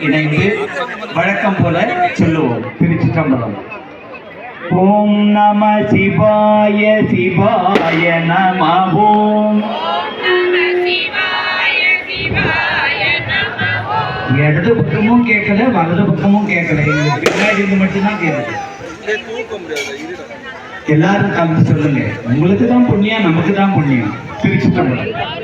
இணைந்து வழக்கம் போல சொல்லுவோம். திருச்சிற்றம்பலம் ஓம் நம சிவாய சிவாய நம ஓம் இடது பக்கமும் கேட்கல வலது பக்கமும் கேட்கல. பின்னாடி இருந்து மட்டும்தான் கேட்குது. எல்லாரும் கலந்து சொல்லுங்க. உங்களுக்கு தான் புண்ணியம் நமக்கு தான் புண்ணியம். திருச்சிற்றம்பலம்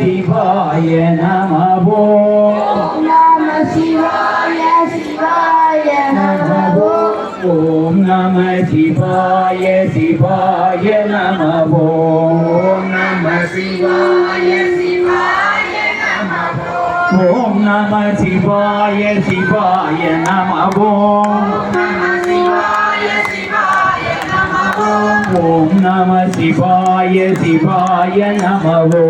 சிவாய நமவோ நம சிவாய சிவாய நமவோ ஓம் நம சிவாய சிவாய நம ஓம் நம சிவாய ஓம் நம சிவாய சிவாய நமவோ ஓம் நம சிவாய சிவாய நமவோ